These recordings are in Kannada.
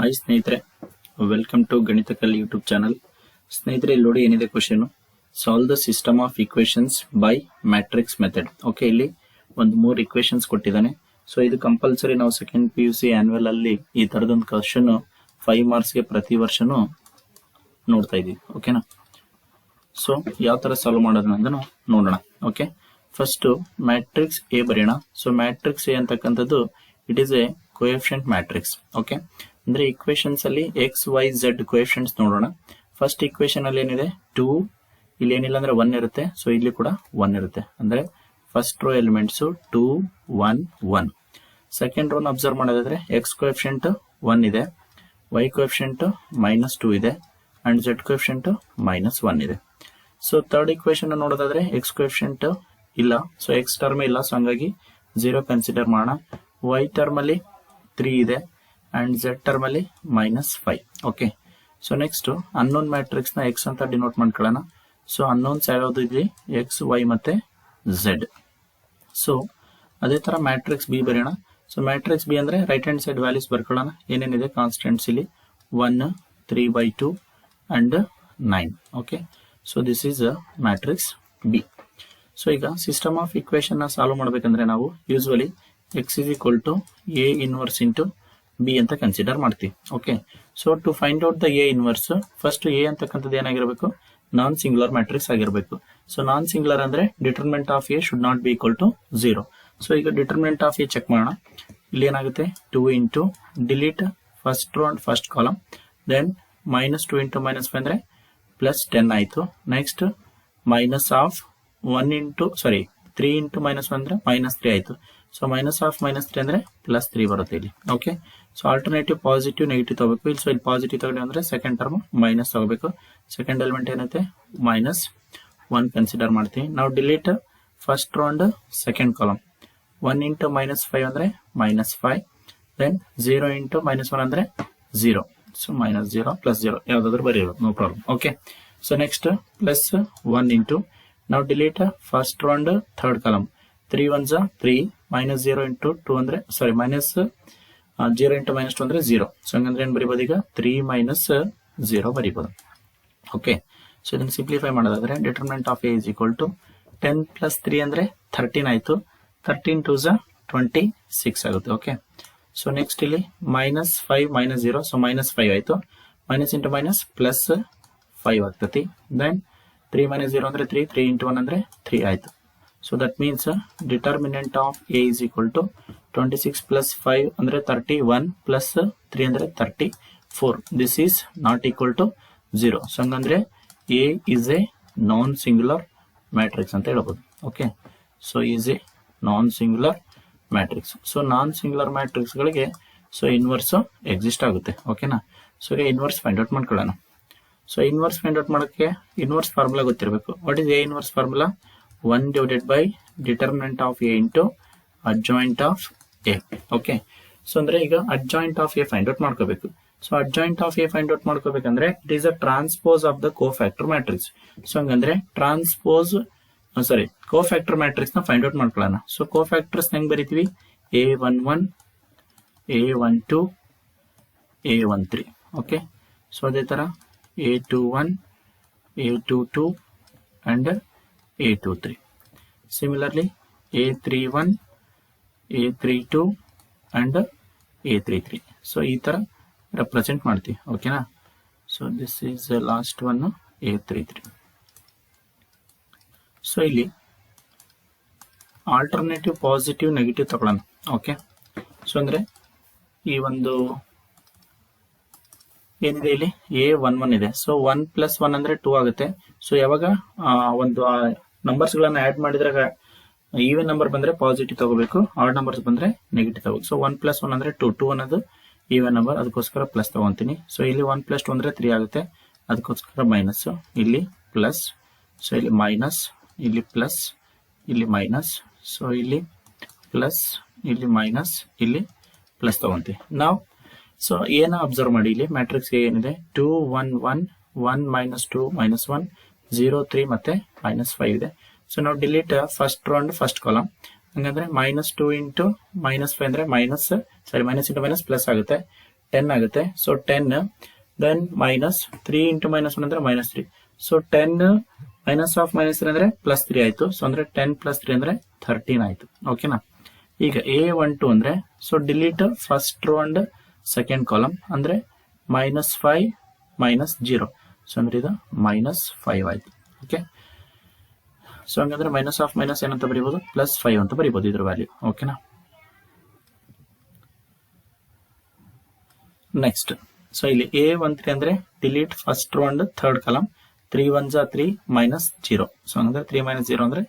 ಹಾಯ್ ಸ್ನೇಹಿತರೆ. Welcome to Ganitakal YouTube channel ಸ್ನೇಹಿತರೆ, ಇಲ್ಲಿ ನೋಡಿ ಏನಿದೆ question solve the system of equations by matrix method okay ಇಲ್ಲಿ ಒಂದು ಮೂರು ಇಕ್ವೇಶನ್ಸ್ ಕೊಟ್ಟಿದ್ದಾನೆ. ಸೊ ಇದು ಕಂಪಲ್ಸರಿ ನಾವು second P U C annual ಅಲ್ಲಿ ಈ ತರದೊಂದು ಕ್ವಶನ್ ಫೈವ್ ಮಾರ್ಕ್ಸ್ಗೆ ಪ್ರತಿ ವರ್ಷನು ನೋಡ್ತಾ ಇದೀವಿ ಓಕೆನಾ ಸೊ ಯಾವ ತರ ಸಾಲ್ವ್ ಮಾಡೋದನ್ನ ನೋಡೋಣ. ಓಕೆ ಫಸ್ಟ್ ಮ್ಯಾಟ್ರಿಕ್ಸ್ ಎ ಬರೆಯೋಣ. ಸೊ ಮ್ಯಾಟ್ರಿಕ್ಸ್ ಎ ಅಂತಕ್ಕಂಥದ್ದು it is a coefficient matrix okay ಅಂದ್ರೆ ಇಕ್ವೇಶನ್ಸ್ ಅಲ್ಲಿ ಎಕ್ಸ್ ವೈ ಝೆಡ್ ಕ್ವೇಷನ್ಸ್ ನೋಡೋಣ. ಫಸ್ಟ್ ಇಕ್ವೇಶನ್ ಅಲ್ಲಿ ಏನಿದೆ? ಟೂ ಇಲ್ಲಿ ಏನಿಲ್ಲ ಅಂದ್ರೆ ಒನ್ ಇರುತ್ತೆ. ಸೊ ಇಲ್ಲಿ ಕೂಡ ಒನ್ ಇರುತ್ತೆ. ಅಂದ್ರೆ first row elements two one one second Rhone observe ಮಾಡೋದಾದ್ರೆ ಎಕ್ಸ್ ಕೋಎಫಿಷಿಯಂಟ್ ಒನ್ ಇದೆ. ವೈ ಕೋಎಫಿಷಿಯಂಟ್ ಮೈನಸ್ ಟೂ ಇದೆ. And Z coefficient minus one ಇದೆ. ಸೊ ಥರ್ಡ್ ಇಕ್ವೇಶನ್ ನೋಡೋದಾದ್ರೆ ಎಕ್ಸ್ ಕೋಎಫಿಷಿಯಂಟ್ ಇಲ್ಲ. ಸೊ ಎಕ್ಸ್ ಟರ್ಮ್ ಇಲ್ಲ. ಸೊ ಹಂಗಾಗಿ ಜೀರೋ ಕನ್ಸಿಡರ್ ಮಾಡೋಣ. ವೈ ಟರ್ಮ್ ಅಲ್ಲಿ ತ್ರೀ ಇದೆ. ಅಂಡ್ ಝೆಡ್ ಟರ್ಮ್ ಅಲ್ಲಿ minus five okay so next unknown ಮ್ಯಾಟ್ರಿಕ್ಸ್ನ ಎಕ್ಸ್ ಅಂತ ಡಿನೋಟ್ ಮಾಡ್ಕೊಳ್ಳೋಣ. ಸೊ ಅನ್ನೋನ್ಸ್ ಯಾವ್ಯಾವ್ದು ಇಲ್ಲಿ ಎಕ್ಸ್ ವೈ ಮತ್ತೆ ಝೆಡ್ ಸೊ ಅದೇ ತರ ಮ್ಯಾಟ್ರಿಕ್ಸ್ ಬಿ ಬರೆಯೋಣ. ಸೊ ಮ್ಯಾಟ್ರಿಕ್ಸ್ ಬಿ ಅಂದ್ರೆ ರೈಟ್ ಹ್ಯಾಂಡ್ ಸೈಡ್ ವ್ಯಾಲ್ಯೂಸ್ ಬರ್ಕೊಳ್ಳೋಣ. ಏನೇನಿದೆ? ಕಾನ್ಸ್ಟೆಂಟ್ಸ್ ಇಲ್ಲಿ one three by two and nine okay so this is matrix B so ಈಗ ಸಿಸ್ಟಮ್ ಆಫ್ ಇಕ್ವೇಶನ್ನ ಸಾಲ್ವ್ ಮಾಡ್ಬೇಕಂದ್ರೆ ನಾವು usually X is equal to A inverse into B ಅಂತ ಕನ್ಸಿಡರ್ ಮಾಡ್ತೀವಿ. Okay so to find out the A inverse first A ಅಂತಕ್ಕಂಥದ್ದು ಏನಾಗಿರಬೇಕು? ನಾನ್ ಸಿಂಗ್ಯುಲರ್ ಮ್ಯಾಟ್ರಿಕ್ಸ್ ಆಗಿರಬೇಕು. ಸೊ ನಾನ್ ಸಿಂಗ್ಯುಲರ್ ಅಂದ್ರೆ determinant of A should not be equal to zero so ಈಗ ಡಿಟರ್ಮೆಂಟ್ ಆಫ್ ಎ ಚೆಕ್ ಮಾಡೋಣ. ಇಲ್ಲಿ ಏನಾಗುತ್ತೆ? Two into delete first row and first column then minus two into minus five ಅಂದ್ರೆ ಪ್ಲಸ್ ಟೆನ್ ಆಯ್ತು. Next minus of one into sorry three into minus ಅಂದ್ರೆ ಮೈನಸ್ ತ್ರೀ ಆಯ್ತು. So minus of minus three ಅಂದರೆ ಪ್ಲಸ್ ತ್ರೀ ಬರುತ್ತೆ ಇಲ್ಲಿ. Okay so alternative positive negative ತಗೋಬೇಕು. ಇಲ್ಲಿ ಸೊ ಇಲ್ಲಿ ಪಾಸಿಟಿವ್ ತಗೊಂಡು ಅಂದರೆ ಸೆಕೆಂಡ್ ಟರ್ಮ್ ಮೈನಸ್ ತಗೋಬೇಕು. ಸೆಕೆಂಡ್ ಎಲಿಮೆಂಟ್ ಏನೈತೆ? ಮೈನಸ್ ಒನ್ ಕನ್ಸಿಡರ್ ಮಾಡ್ತೀವಿ ನಾವು delete first round second column one into minus five ಅಂದರೆ minus five then zero into minus one ಅಂದರೆ zero so minus zero plus zero ಯಾವ್ದಾದ್ರು ಬರೀಬೇಕು. No problem okay so next plus one into ನಾವು delete first round third column three one ಝ three minus zero into two ಅಂದ್ರೆ sorry minus zero into minus two ಅಂದ್ರೆ ಜೀರೋ ಸೊ ಹಂಗಂದ್ರೆ ಏನ್ ಬರಿಬೋದು ಈಗ? ತ್ರೀ ಮೈನಸ್ ಜೀರೋ ಬರಿಬೋದು. ಓಕೆ ಸೊ ಇದನ್ನ ಸಿಂಪ್ಲಿಫೈ ಮಾಡೋದಾದ್ರೆ determinant of A is equal to ten plus three ಅಂದ್ರೆ ಥರ್ಟೀನ್ ಆಯ್ತು. ಥರ್ಟೀನ್ ಟು ಝ ಟ್ವೆಂಟಿ ಸಿಕ್ಸ್ ಆಗುತ್ತೆ. ಓಕೆ ಸೊ ನೆಕ್ಸ್ಟ್ ಇಲ್ಲಿ minus five minus zero so minus five ಆಯ್ತು. Minus into minus plus five ಆಗ್ತತಿ. ದೆನ್ ತ್ರೀ ಮೈನಸ್ ಜೀರೋ ಅಂದ್ರೆ ತ್ರೀ ತ್ರೀ ಇಂಟು ಒನ್ ಅಂದ್ರೆ ತ್ರೀ ಆಯ್ತು. So that means determinant of A is equal to twenty six plus five ಅಂದರೆ ತರ್ಟಿ ಒನ್ ಪ್ಲಸ್ ತ್ರೀ ಅಂದ್ರೆ thirty four this is not equal to zero so ಹಂಗಂದ್ರೆ A is a non singular matrix ಅಂತ ಹೇಳ್ಬೋದು. Okay so is a non singular matrix so non singular ಮ್ಯಾಟ್ರಿಕ್ಸ್ಗಳಿಗೆ so inverse exist ಆಗುತ್ತೆ ಓಕೆನಾ ಸೊ ಇನ್ವರ್ಸ್ ಫೈಂಡ್ ಔಟ್ ಮಾಡ್ಕೊಳ್ಳೋಣ. ಸೊ ಇನ್ವರ್ಸ್ ಫೈಂಡ್ ಔಟ್ ಮಾಡೋಕ್ಕೆ ಇನ್ವರ್ಸ್ ಫಾರ್ಮುಲಾ ಗೊತ್ತಿರಬೇಕು. What is A inverse formula 1 divided by determinant of a into adjoint of a. Okay so ಅಂದ್ರೆ ಈಗ adjoint of A find out ಮಾಡ್ಕೋಬೇಕು. So adjoint of A find out ಮಾಡ್ಕೋಬೇಕಂದ್ರೆ it is a transpose of the cofactor matrix so ಹಂಗಂದ್ರೆ ಟ್ರಾನ್ಸ್ಪೋಸ್ ಸಾರಿ ಕೋ ಫ್ಯಾಕ್ಟರ್ ಮ್ಯಾಟ್ರಿಕ್ಸ್ನ ಫೈಂಡ್ ಔಟ್ ಮಾಡ್ಕೊಳ್ಳೋಣ. ಸೊ ಕೋ ಫ್ಯಾಕ್ಟರ್ಸ್ ಹೆಂಗ್ ಬರೀತೀವಿ? A one one A one two A one three okay so ಅದೇ ಥರ A two one A two two and A23. Similarly, A31, A32 and A33. So, ಈ ತರ represent ಮಾಡ್ತೀವಿ ಓಕೆನಾ so this is last one A three three so ಇಲ್ಲಿ ಆಲ್ಟರ್ನೇಟಿವ್ ಪಾಸಿಟಿವ್ ನೆಗೆಟಿವ್ ತಗೊಳ್ಳೋಣ ಓಕೆ ಸೊ ಅಂದರೆ ಈ ಒಂದು ಏನಿದೆ ಇಲ್ಲಿ? ಎ ಒನ್ ಒನ್ ಇದೆ. ಸೊ ಒನ್ ಪ್ಲಸ್ ಒನ್ ಅಂದರೆ ಟೂ ಆಗುತ್ತೆ. ಸೊ ಯಾವಾಗ? ಒಂದು ನಂಬರ್ಸ್ ಗಳನ್ನ ಆಡ್ ಮಾಡಿದ್ರೆ ಈವನ್ ನಂಬರ್ ಬಂದ್ರೆ ಪಾಸಿಟಿವ್ ತಗೋಬೇಕು. ಆರ್ಡ್ ನಂಬರ್ಸ್ ಬಂದ್ರೆ ನೆಗೆಟಿವ್ ತಗೋಬೇಕು. ಸೊ ಒನ್ ಪ್ಲಸ್ ಒನ್ ಅಂದ್ರೆ ಟೂ ಟೂ ಅನ್ನೋದು ಈವನ್ ನಂಬರ್ ಅದಕ್ಕೋಸ್ಕರ ಪ್ಲಸ್ ತಗೊಂತೀನಿ. ಸೊ ಇಲ್ಲಿ ಒನ್ ಪ್ಲಸ್ ಟು ಅಂದ್ರೆ ತ್ರೀ ಆಗುತ್ತೆ. ಅದಕ್ಕೋಸ್ಕರ ಮೈನಸ್ ಇಲ್ಲಿ ಪ್ಲಸ್ ಸೊ ಇಲ್ಲಿ ಮೈನಸ್ ಇಲ್ಲಿ ಪ್ಲಸ್ ಇಲ್ಲಿ ಮೈನಸ್ ಸೊ ಇಲ್ಲಿ ಪ್ಲಸ್ ಇಲ್ಲಿ ಮೈನಸ್ ಇಲ್ಲಿ ಪ್ಲಸ್ ತಗೊಂತೀವಿ ನಾವು ಸೊ ಏನ ಅಬ್ಸರ್ವ್ ಮಾಡಿ? ಇಲ್ಲಿ ಮ್ಯಾಟ್ರಿಕ್ಸ್ ಏನಿದೆ? Two one one one minus two minus one zero three ಮತ್ತೆ ಮೈನಸ್ ಫೈವ್ ಇದೆ. ಸೊ ನಾವು delete first row and first column ಹಂಗಂದ್ರೆ minus two into minus five ಅಂದ್ರೆ minus sorry minus into minus plus ಆಗುತ್ತೆ. ಟೆನ್ ಆಗುತ್ತೆ. So ten then minus three into minus one ಅಂದ್ರೆ minus three so ten minus of minus three ಅಂದ್ರೆ ಪ್ಲಸ್ ತ್ರೀ ಆಯ್ತು. ಸೊ ಅಂದ್ರೆ ಟೆನ್ ಪ್ಲಸ್ ತ್ರೀ ಅಂದ್ರೆ ಥರ್ಟೀನ್ ಆಯ್ತು. ಓಕೆನಾ ಈಗ ಎ ಒನ್ ಟು ಅಂದ್ರೆ so delete first row and second column ಅಂದ್ರೆ minus five minus zero so ಅಂದ್ರೆ ಇದು ಮೈನಸ್ ಫೈವ್ ಆಯ್ತು. ಓಕೆ ಸೊ ಹಂಗಂದ್ರೆ ಮೈನಸ್ ಆಫ್ ಮೈನಸ್ ಏನಂತ ಬರೀಬಹುದು ಪ್ಲಸ್ ಫೈವ್ ಅಂತ ಬರೀಬಹುದು ಇದ್ರ ವ್ಯಾಲ್ಯೂ ಓಕೆನಾ ನೆಕ್ಸ್ಟ್ ಸೊ ಇಲ್ಲಿ ಎ ಒನ್ ತ್ರೀ ಅಂದ್ರೆ delete first and third column three one ಜಾ ತ್ರೀ ಮೈನಸ್ ಜೀರೋ ಸೊ ಹಂಗಂದ್ರೆ ತ್ರೀ ಮೈನಸ್ ಜೀರೋ ಅಂದ್ರೆ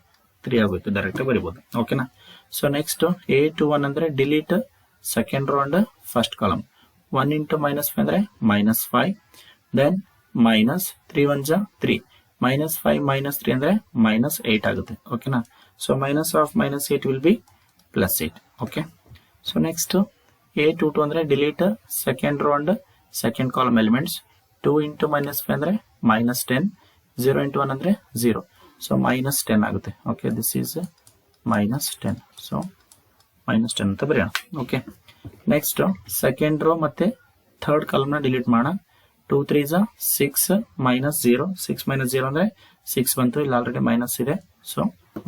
ತ್ರೀ ಆಗೋಯ್ತು. ಡೈರೆಕ್ಟ್ ಬರೀಬಹುದು ಓಕೆನಾ so next A two one ಅಂದ್ರೆ delete second row and first column one into minus five ಅಂದ್ರೆ minus five then minus three one ಜಾ three minus five minus three ಅಂದ್ರೆ ಮೈನಸ್ ಏಟ್ ಆಗುತ್ತೆ. ಓಕೆನಾ so minus of minus eight will be plus eight okay so next A two two ಅಂದ್ರೆ delete second row and second column elements two into minus five ಅಂದ್ರೆ minus ten zero into one ಅಂದ್ರೆ ಝೀರೋ ಸೊ ಮೈನಸ್ ಟೆನ್ ಆಗುತ್ತೆ. Okay this is minus ten so minus ten ಅಂತ ಬರೆಯೋಣ. ಓಕೆ ನೆಕ್ಸ್ಟ್ ಸೆಕೆಂಡ್ ರೋ ಮತ್ತೆ ಥರ್ಡ್ ಕಾಲಮ್ನ ಡಿಲೀಟ್ ಮಾಡೋಣ. Two three is six minus zero six minus zero ಅಂದ್ರೆ ಸಿಕ್ಸ್ ಬಂತು. ಇಲ್ಲಿ ಆಲ್ರೆಡಿ ಮೈನಸ್ ಇದೆ. ಸೊ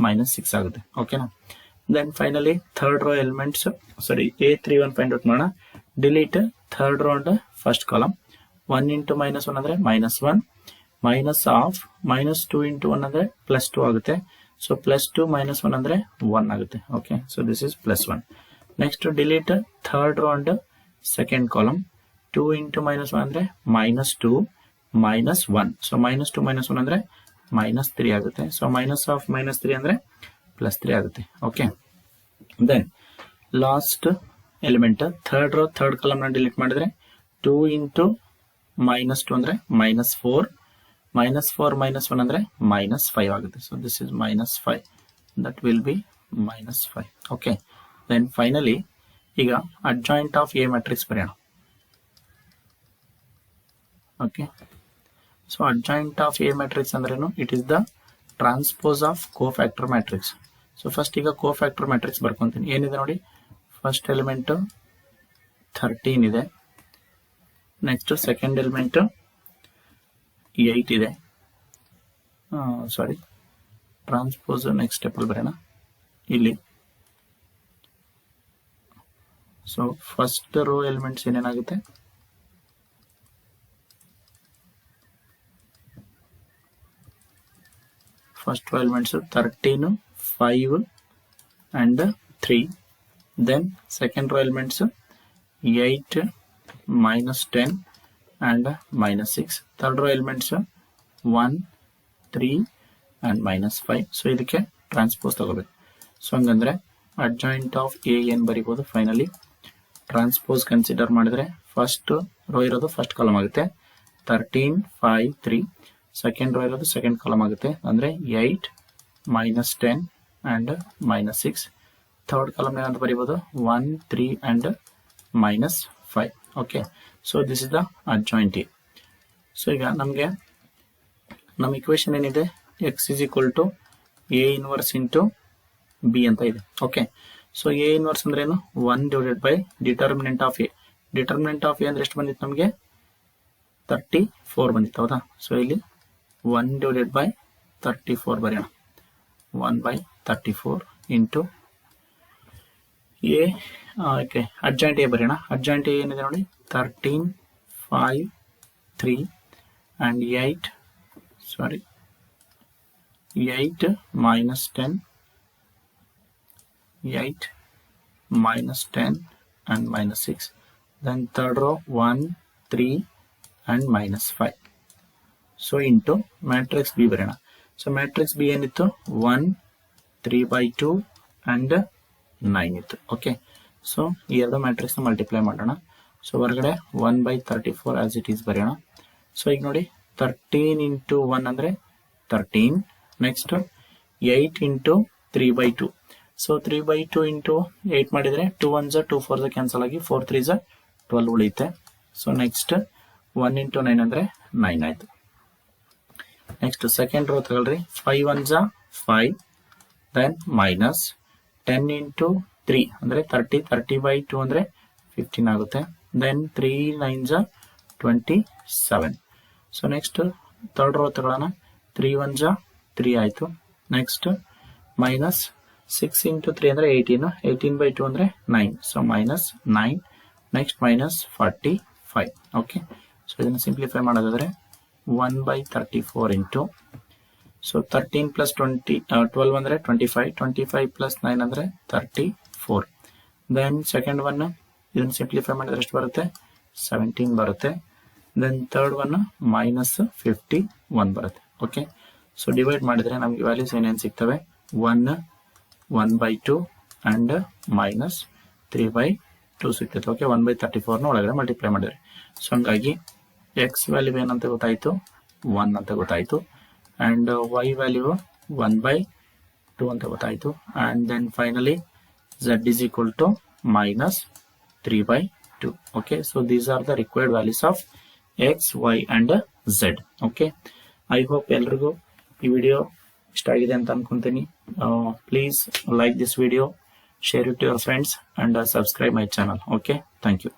ಮೈನಸ್ ಸಿಕ್ಸ್ ಆಗುತ್ತೆ. ಓಕೆನಾ then finally third row elements sorry A three one find out ಮಾಡೋಣ delete third row and first column one into minus one ಅಂದ್ರೆ minus one minus of minus two into one ಅಂದ್ರೆ ಪ್ಲಸ್ ಟೂ ಆಗುತ್ತೆ. So plus two minus one ಅಂದ್ರೆ ಒನ್ ಆಗುತ್ತೆ. Okay so this is plus one next delete third row and second column two into minus one ಅಂದರೆ minus two minus one so minus two minus one ಅಂದರೆ ಮೈನಸ್ ತ್ರೀ ಆಗುತ್ತೆ. So minus of minus three ಅಂದರೆ ಪ್ಲಸ್ ತ್ರೀ ಆಗುತ್ತೆ. Okay then last element third row third ಕಾಲಮ್ನ ಡಿಲೀಟ್ ಮಾಡಿದ್ರೆ ಟೂ ಇಂಟು ಮೈನಸ್ ಟು ಅಂದರೆ minus four minus four minus one ಅಂದರೆ ಮೈನಸ್ ಫೈವ್ ಆಗುತ್ತೆ. So this is minus five that will be minus five okay then finally ಈಗ ಅಡ್ಜಾಯಿಂಟ್ ಆಫ್ ಎ ಮ್ಯಾಟ್ರಿಕ್ಸ್ ಬರೆಯೋಣ. Okay so adjoint of a matrix ಅಂದ್ರೇನು? It is the transpose of cofactor matrix so first ಈಗ ಕೋಫ್ಯಾಕ್ಟರ್ ಮ್ಯಾಟ್ರಿಕ್ಸ್ ಬರ್ಕೊಂತೀನಿ. ಏನಿದೆ ನೋಡಿ? ಫಸ್ಟ್ ಎಲಿಮೆಂಟ್ ಥರ್ಟೀನ್ ಇದೆ. ನೆಕ್ಸ್ಟ್ ಸೆಕೆಂಡ್ ಎಲಿಮೆಂಟ್ ಏಯ್ಟ್ ಇದೆ. ಸಾರಿ ಟ್ರಾನ್ಸ್ಪೋಸ್ ನೆಕ್ಸ್ಟ್ ಸ್ಟೆಪಲ್ಲಿ ಬರೋಣ. ಇಲ್ಲಿ. So first row elements ಏನೇನಾಗುತ್ತೆ? First row elements thirteen five and three then second row elements eight minus ten and minus six third row elements one three and minus five so ಇದಕ್ಕೆ ಟ್ರಾನ್ಸ್ಪೋಸ್ ತಗೋಬೇಕು. ಸೊ ಹಂಗಂದ್ರೆ ಅಡ್ಜಾಯಿಂಟ್ ಆಫ್ ಎ ಏನು ಬರಿಬೋದು? ಫೈನಲಿ ಟ್ರಾನ್ಸ್ಪೋಸ್ ಕನ್ಸಿಡರ್ ಮಾಡಿದ್ರೆ ಫಸ್ಟ್ ರೋ ಇರೋದು ಫಸ್ಟ್ ಕಾಲಮ್ ಆಗುತ್ತೆ. Thirteen five three second row ಇರೋದು ಸೆಕೆಂಡ್ ಕಾಲಮ್ ಆಗುತ್ತೆ. ಅಂದ್ರೆ eight minus ten and minus six third column ಏನಂತ ಬರೀಬೋದು? One three and minus five okay so this is the adjoint A so ಈಗ ನಮಗೆ ನಮ್ಮ ಇಕ್ವೇಶನ್ ಏನಿದೆ? X is equal to A inverse into B ಅಂತ ಇದೆ. ಓಕೆ ಸೊ ಎ ಇನ್ವರ್ಸ್ ಅಂದ್ರೆ ಏನು? One divided by determinant of A determinant of A ಅಂದ್ರೆ ಎಷ್ಟು ಬಂದಿತ್ತು ನಮಗೆ? ತರ್ಟಿ ಫೋರ್ ಬಂದಿತ್ತು. ಹೌದಾ? ಸೊ ಇಲ್ಲಿ one divided by thirty four ಬರೆಯೋಣ one by thirty four into A okay adjoint A ಬರೆಯೋಣ ಅಡ್ಜಾಯಿಂಟ್ ಎ ಏನಿದೆ ನೋಡಿ thirteen five three and eight sorry eight minus ten eight minus ten and minus six then third row one three and minus five so into matrix B ಬರೋಣ. ಸೊ ಮ್ಯಾಟ್ರಿಕ್ಸ್ ಬಿ ಏನಿತ್ತು? One three by two and nine ಇತ್ತು. ಓಕೆ ಸೊ ಈ ಎರಡು ಮ್ಯಾಟ್ರಿಕ್ಸ್ನ ಮಲ್ಟಿಪ್ಲೈ ಮಾಡೋಣ. ಸೊ ಹೊರಗಡೆ one by thirty four as it is ಬರೆಯೋಣ ಸೊ ಈಗ ನೋಡಿ ತರ್ಟೀನ್ ಇಂಟು ಒನ್ ಅಂದರೆ thirteen next eight into three by two so three by two into eight ಮಾಡಿದರೆ ಟೂ ಒನ್ ಝ ಟೂ ಫೋರ್ ಝ ಕ್ಯಾನ್ಸಲ್ ಆಗಿ ಫೋರ್ ತ್ರೀ ಝ ಟ್ವೆಲ್ ಉಳಿಯುತ್ತೆ. So next one into nine ಅಂದರೆ ನೈನ್ ಆಯಿತು. ನೆಕ್ಸ್ಟ್ ಸೆಕೆಂಡ್ ರೋ ತಗೊಳ್ರಿ. ಫೈವ್ ಒನ್ ಜಾ five then minus ten into three ಅಂದರೆ ತರ್ಟಿ ತರ್ಟಿ ಬೈ ಟು ಅಂದರೆ ಫಿಫ್ಟೀನ್ ಆಗುತ್ತೆ. ದೆನ್ ತ್ರೀ ನೈನ್ ಜಾ twenty seven so next third row ತಗೊಳ್ಳೋಣ. ತ್ರೀ ಒನ್ ಜಾ ತ್ರೀ ಆಯಿತು. Next minus six into three ಅಂದರೆ ಏಯ್ಟೀನು ಏಯ್ಟೀನ್ ಬೈ ಟು ಅಂದರೆ nine so minus nine next minus forty five okay so ಇದನ್ನು ಸಿಂಪ್ಲಿಫೈ ಮಾಡೋದಾದರೆ one by thirty four into so thirteen plus twenty twelve ಅಂದರೆ twenty five twenty five plus nine ಅಂದರೆ thirty four then second one ಇದನ್ನು ಸಿಂಪ್ಲಿಫೈ ಮಾಡಿದ್ರೆ ಎಷ್ಟು ಬರುತ್ತೆ? ಸೆವೆಂಟೀನ್ ಬರುತ್ತೆ. Then third one minus fifty one ಬರುತ್ತೆ. ಓಕೆ ಸೊ ಡಿವೈಡ್ ಮಾಡಿದರೆ ನಮಗೆ ವ್ಯಾಲ್ಯೂಸ್ ಏನೇನು ಸಿಗ್ತವೆ? One one by two and minus three by two ಸಿಗ್ತೈತೆ. ಓಕೆ ಒನ್ ಬೈ ತರ್ಟಿ ಫೋರ್ನ ಒಳಗಡೆ ಮಲ್ಟಿಪ್ಲೈ ಮಾಡಿದ್ರೆ. ಸೊ ಹಂಗಾಗಿ ಎಕ್ಸ್ ವ್ಯಾಲ್ಯೂ ಏನಂತ ಗೊತ್ತಾಯಿತು? ಒನ್ ಅಂತ ಗೊತ್ತಾಯಿತು. And Y value one by two ಅಂತ ಗೊತ್ತಾಯಿತು. And then finally Z is equal to minus three by two okay so these are the required values of X Y and Z okay I hope ಎಲ್ರಿಗೂ ಈ ವಿಡಿಯೋ ಇಷ್ಟ ಆಗಿದೆ ಅಂತ ಅನ್ಕೊಂತೀನಿ. Please like this video share it your friends and subscribe my channel okay thank you